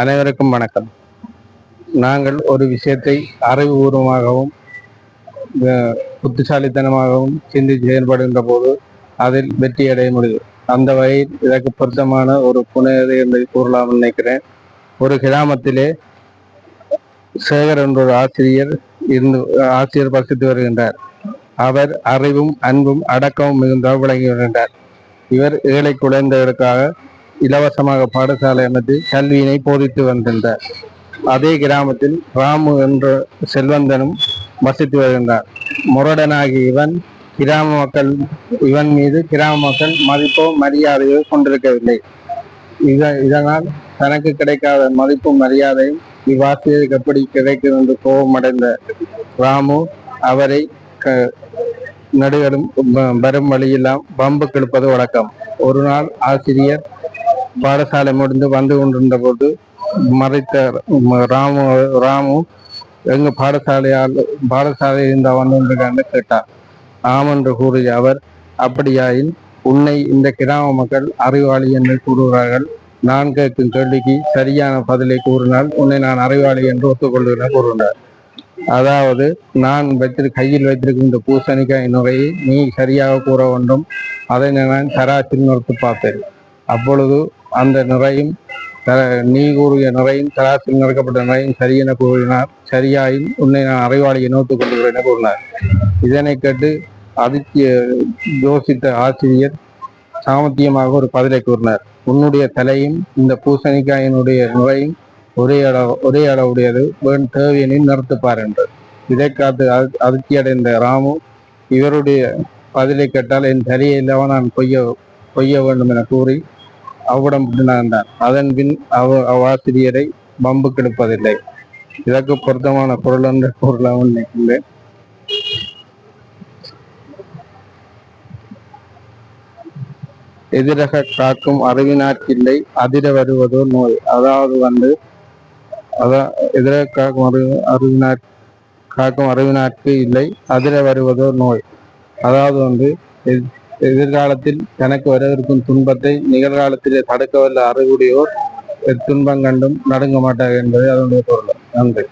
அனைவருக்கும் வணக்கம். நாங்கள் ஒரு விஷயத்தை அறிவுபூர்வமாகவும் புத்திசாலித்தனமாகவும் சிந்தித்து செயல்படுகின்ற போது அதில் வெற்றி அடைய முடியும் அந்த வகையில் இதற்கு பொருத்தமான ஒரு புனையதை என்பதை கூறலாம் நினைக்கிறேன். ஒரு கிராமத்திலே சேகர் என்ற ஒரு ஆசிரியர் இருந்து ஆசிரியர் வசித்து வருகின்றார். அவர் அறிவும் அன்பும் அடக்கமும் மிகுந்த விளங்கி வருகின்றார் இவர் ஏழை குழந்தைகளுக்காக இலவசமாக பாடசாலை அமைத்து கல்வியினை போதித்து வந்திருந்தார் அதே கிராமத்தில் ராமு என்ற செல்வந்தனும் வசித்து வருகின்றார். முரடனாகிய இவன் கிராம மக்கள் இவன் மீது கிராம மக்கள் மதிப்போ மரியாதையோ கொண்டிருக்கவில்லை. இத இதனால் தனக்கு கிடைக்காத மதிப்பும் மரியாதையும் இவ்வாசிரியருக்கு எப்படி கிடைக்கும் என்று கோபமடைந்த ராமு அவரை க- நடுகளும் வரும் வழியெல்லாம் பம்பு கெடுப்பது வழக்கம். ஒரு நாள் ஆசிரியர் பாடசாலை முடிந்து வந்து கொண்டிருந்த போது மறைத்த ராமு ராமு எங்க பாடசாலையால் பாடசாலையில் இருந்தா வந்திருக்கான்னு கேட்டார். ஆம் என்று கூறிய அவர் அப்படியாயின் உன்னை இந்த கிராம மக்கள் அறிவாளி என்று கூறுகிறார்கள். நான் கேட்கும் கேள்விக்கு சரியான பதிலை கூறினால் உன்னை நான் அறிவாளி என்று ஒத்துக்கொள்கிறேன் கூறுகிறார் அதாவது நான் வைத்திரு கையில் வைத்திருக்கும் இந்த பூசணிக்காய் நுரையை நீ சரியாக கூற வேண்டும். அதை நான் சராசரி நிறுத்து பார்த்தேன். அப்பொழுது அந்த நிறையும் த- நீ கூறிய நிறையும் தராசில் நிறக்கப்பட்ட நிறையும் சரியென கூறினார். சரியாயின் உன்னை நான் அறிவாளியை நோத்துக் கொள்கிறேன் என கூறினார். இதனை கேட்டு அதிர்ச்சி யோசித்த ஆசிரியர் சாமர்த்தியமாக ஒரு பதிலை கூறினார். உன்னுடைய தலையும் இந்த பூசணிக்காயினுடைய நுரையும் ஒரே அளவு ஒரே அளவுடையது. வேண் தேவையெனில் நிறுத்துப்பார் என்று. இதை காத்து அதி- அதிர்ச்சி அடைந்த ராமு இவருடைய பதிலை கேட்டால் என் சரியை இல்லாமல் நான் கொய்ய கொய்ய வேண்டும் என கூறி அவ்விடம் விட்டு அதன் பின் அவ அவ்வாசிரியரை பம்பு கெடுப்பதில்லை. இதற்கு பொருத்தமான பொருள் என்ற பொருளாக நினைக்கின்றேன். எதிரக காக்கும் அறிவினார்க்கில்லை அதிர வருவதோ நோய். அதாவது வந்து அதான் எதிரக காக்கும் அறிவு அறிவினார் காக்கும் அறிவினார்க்கு இல்லை அதிர வருவதோ நோய். அதாவது வந்து எதிர்காலத்தில் தனக்கு வரவிருக்கும் துன்பத்தை நிகழ்காலத்திலே தடுக்க வல்ல அறிவுடையோர் துன்பம் கண்டும் நடுங்க மாட்டார்கள் என்பதை அதனுடைய பொருள். நன்றி.